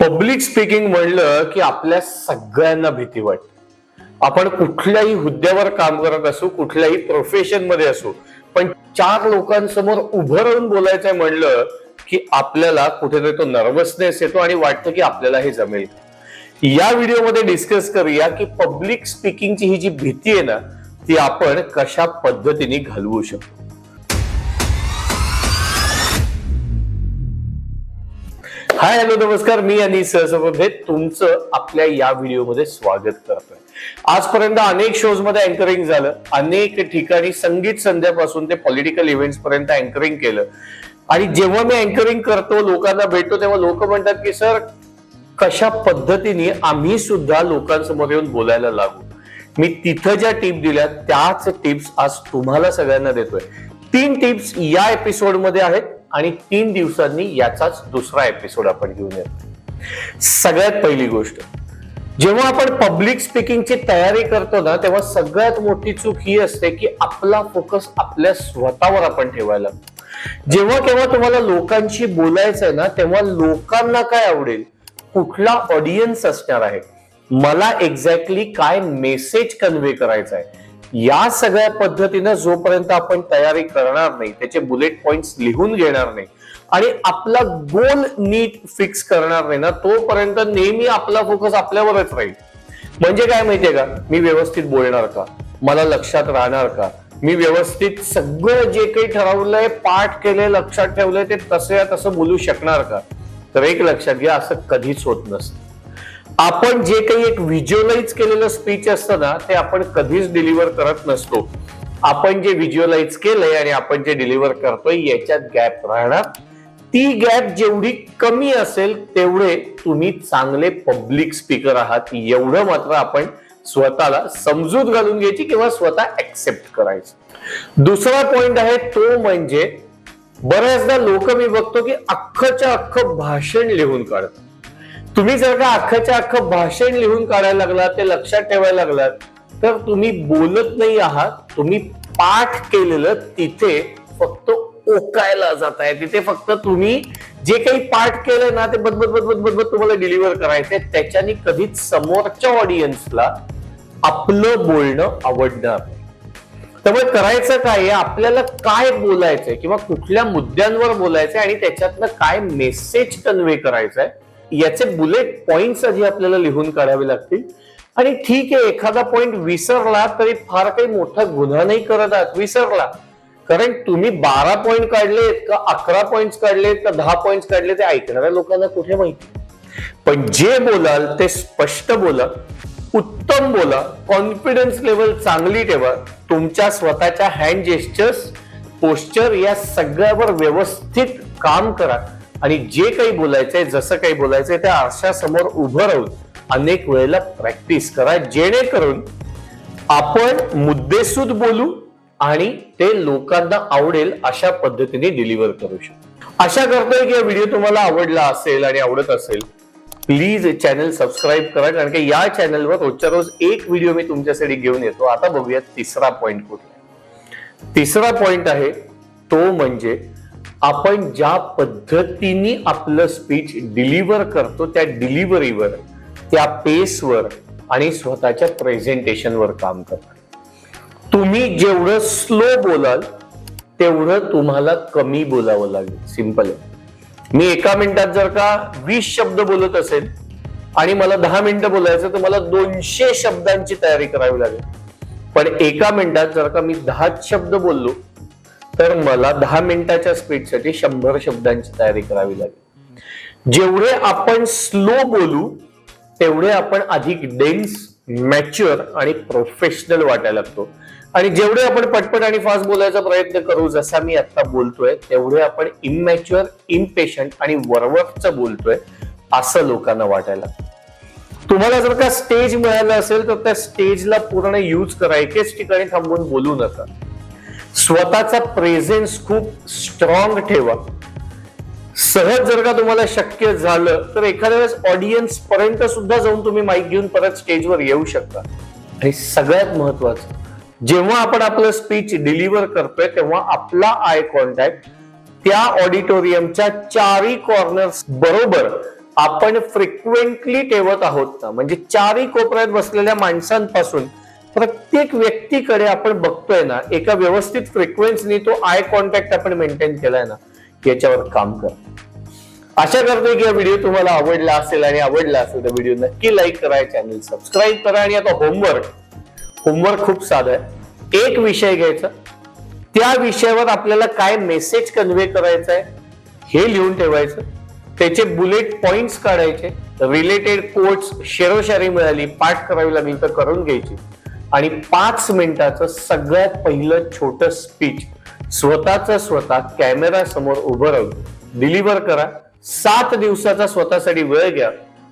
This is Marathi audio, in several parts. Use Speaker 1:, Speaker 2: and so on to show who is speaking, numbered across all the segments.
Speaker 1: पब्लिक स्पीकिंग म्हणलं की आपल्या सगळ्यांना भीती वाटते. आपण कुठल्याही हुद्द्यावर काम करत असू कुठल्याही प्रोफेशनमध्ये असू पण चार लोकांसमोर उभं राहून बोलायचंय म्हणलं की आपल्याला कुठेतरी तो नर्वसनेस येतो आणि वाटतं की आपल्याला हे जमेल. या व्हिडिओमध्ये डिस्कस करूया की पब्लिक स्पीकिंगची ही जी भीती आहे ना ती आपण कशा पद्धतीने घालवू शकतो. हाय हॅलो नमस्कार. मी आणि सहसमध्ये तुमचं आपल्या या व्हिडिओमध्ये स्वागत करतोय. आजपर्यंत अनेक शोजमध्ये अँकरिंग झालं. अनेक ठिकाणी संगीत संध्यापासून ते पॉलिटिकल इव्हेंट्स पर्यंत अँकरिंग केलं. आणि जेव्हा मी अँकरिंग करतो लोकांना भेटतो तेव्हा लोक म्हणतात की सर कशा पद्धतीने आम्ही सुद्धा लोकांसमोर येऊन बोलायला लागू? मी तिथं ज्या टिप दिल्या त्याच टिप्स आज तुम्हाला सगळ्यांना देतोय. तीन टिप्स या एपिसोडमध्ये आहेत. आणि तीन दिवसांनी याचाच दुसरा एपिसोड आपण घेऊन येतो सगळ्यात पहिली गोष्ट जेव्हा आपण पब्लिक स्पीकिंगची तयारी करतो ना तेव्हा सगळ्यात मोठी चूक ही असते की आपला फोकस आपल्या स्वतःवर आपण ठेवायला जेव्हा केव्हा तुम्हाला लोकांशी बोलायचं आहे ना तेव्हा लोकांना काय आवडेल? कुठला ऑडियन्स असणार आहे? मला एक्झॅक्टली काय मेसेज कन्व्हे करायचा आहे या सगळ्या पद्धतीनं जोपर्यंत आपण तयारी करणार नाही त्याचे बुलेट पॉइंट्स लिहून घेणार नाही आणि आपला गोल नीट फिक्स करणार नाही ना तोपर्यंत नेहमी आपला फोकस आपल्यावरच राहील. म्हणजे काय माहितीये का? मी व्यवस्थित बोलणार का? मला लक्षात राहणार का? मी व्यवस्थित सगळं जे काही ठरवलंय पाठ केलंय लक्षात ठेवलंय ते तसं या तसं बोलू शकणार का? तर एक लक्षात घ्या असं कधीच होत नसतं. आपण जे काही एक व्हिज्युअलाइज केलेलं स्पीच असतं ना ते आपण कधीच डिलिव्हर करत नसतो. आपण जे व्हिज्युअलाइज केलंय आणि आपण जे डिलिव्हर करतोय याच्यात गॅप राहणार. ती गॅप जेवढी कमी असेल तेवढे तुम्ही चांगले पब्लिक स्पीकर आहात. एवढं मात्र आपण स्वतःला समजूत घालून घ्यायची किंवा स्वतः ऍक्सेप्ट करायची. दुसरा पॉइंट आहे तो म्हणजे बऱ्याचदा लोक मी बघतो की अख्खच्या अख्खं भाषण लिहून काढतात. तुम्ही जर का अख्खच्या अख्खं भाषण लिहून काढायला लागलात ते लक्षात ठेवायला लागलात तर तुम्ही बोलत नाही आहात तुम्ही पाठ केलेलं तिथे फक्त ओकायला जात आहे तिथे फक्त तुम्ही जे काही पाठ केलं ना ते बदबत बदबत बदबत तुम्हाला डिलिव्हर करायचंय. त्याच्याने कधीच समोरच्या ऑडियन्सला आपलं बोलणं आवडणार त्यामुळे करायचं काय आपल्याला काय बोलायचंय किंवा कुठल्या मुद्द्यांवर बोलायचंय आणि त्याच्यातनं काय मेसेज कन्व्हे करायचंय याचे बुलेट पॉइंट्स आधी आपल्याला लिहून काढावे लागतील. आणि ठीक आहे एखादा पॉइंट विसरला तरी फार काही मोठा गुन्हा नाही करत आहात. विसरला. कारण तुम्ही बारा पॉइंट काढलेत का अकरा पॉइंट काढलेत का दहा पॉइंट काढले ते ऐकणाऱ्या लोकांना कुठे माहिती? पण जे बोलाल ते स्पष्ट बोला उत्तम बोला कॉन्फिडन्स लेवल चांगली ठेवा. तुमच्या स्वतःच्या हँड जेस्चर्स पोस्चर या सगळ्यावर व्यवस्थित काम करा. आणि जे काही बोलायचंय जसं काही बोलायचंय त्या आरशासमोर उभं राहून अनेक वेळेला प्रॅक्टिस करा. जेणेकरून आपण मुद्देसूद बोलू आणि ते लोकांना आवडेल अशा पद्धतीने डिलिव्हर करू शकतो आशा करतोय की हा व्हिडिओ तुम्हाला आवडला असेल आणि आवडत असेल. प्लीज चॅनल सबस्क्राईब करा कारण की या चॅनलवर रोजच्या रोज एक व्हिडिओ मी तुमच्यासाठी घेऊन येतो. आता बघूया तिसरा पॉइंट कुठला तिसरा पॉइंट आहे तो म्हणजे आपण ज्या पद्धतीने आपलं स्पीच डिलिव्हर करतो त्या डिलिव्हरीवर त्या पेसवर आणि स्वतःच्या प्रेझेंटेशनवर काम करतो तुम्ही जेवढं स्लो बोलाल तेवढं तुम्हाला कमी बोलावं लागेल. सिंपल आहे. मी एका मिनिटात जर का वीस शब्द बोलत असेल आणि मला दहा मिनिटं बोलायचं तर मला दोनशे शब्दांची तयारी करावी लागेल. पण एका मिनिटात जर का मी दहाच शब्द बोललो तर मला दहा मिनिटाच्या स्पीडसाठी शंभर शब्दांची तयारी करावी लागेल. जेवढे आपण स्लो बोलू तेवढे आपण अधिक डेन्स मॅच्युअर आणि प्रोफेशनल वाटायला लागतो. आणि जेवढे आपण पटपट आणि फास्ट बोलायचा प्रयत्न करू जसा मी आता बोलतोय तेवढे आपण इमॅच्युअर इम्पेशंट आणि वरवरच बोलतोय असं लोकांना वाटायला तुम्हाला जर का स्टेज मिळालं असेल तर त्या स्टेजला पूर्ण यूज करा. एकेच ठिकाणी थांबून बोलू नका. स्वतःचा प्रेझेन्स खूप स्ट्रॉंग ठेवा. सहज जर का तुम्हाला शक्य झालं तर एखाद्या वेळेस ऑडियन्स पर्यंत सुद्धा जाऊन तुम्ही माईक घेऊन परत स्टेजवर येऊ शकता. हे सगळ्यात महत्वाचं जेव्हा आपण आपलं स्पीच डिलिव्हर करतोय तेव्हा आपला आय कॉन्टॅक्ट त्या ऑडिटोरियमच्या चारही कॉर्नर्स बरोबर आपण फ्रिक्वेंटली ठेवत आहोत. ना म्हणजे चारही कोपऱ्यात बसलेल्या माणसांपासून प्रत्येक व्यक्तीकडे आपण बघतोय ना एका व्यवस्थित फ्रिक्वेन्सीनी तो आय कॉन्टॅक्ट आपण मेंटेन केलाय ना याच्यावर काम कर आशा करतोय की हा व्हिडिओ तुम्हाला आवडला असेल आणि आवडला असेल तर व्हिडिओ नक्की लाईक करा चॅनल सबस्क्राईब करा आणि आता होमवर्क होमवर्क खूप साधं आहे. एक विषय घ्यायचा. त्या विषयावर आपल्याला काय मेसेज कन्व्हे करायचा आहे हे लिहून ठेवायचं. त्याचे बुलेट पॉइंट्स काढायचे. रिलेटेड कोट्स शेरोशारी मिळाली पाठ करावी लागली तर करून घ्यायची. आणि पाच मिनिटाचं सगळ्यात पहिलं छोट स्पीच स्वतःच स्वतः कॅमेरा समोर उभं राहून डिलिव्हर करा. सात दिवसाचा स्वतःसाठी वेळ घ्या.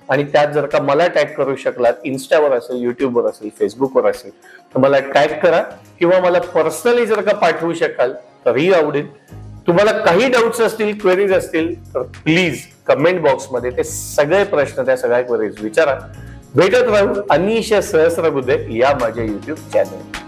Speaker 1: आणि त्यात जर का मला टॅग करू शकलात इन्स्टावर असेल युट्यूबवर असेल फेसबुकवर असेल तर मला टॅग करा. किंवा मला पर्सनली जर का पाठवू शकाल तरीही आवडेल. तुम्हाला काही डाऊट्स असतील क्वेरीज असतील तर प्लीज कमेंट बॉक्समध्ये ते सगळे प्रश्न त्या सगळ्या क्वेरीज विचारा. भेटत राहू अनिश सहस्रबुद्धे या माझ्या युट्यूब चॅनल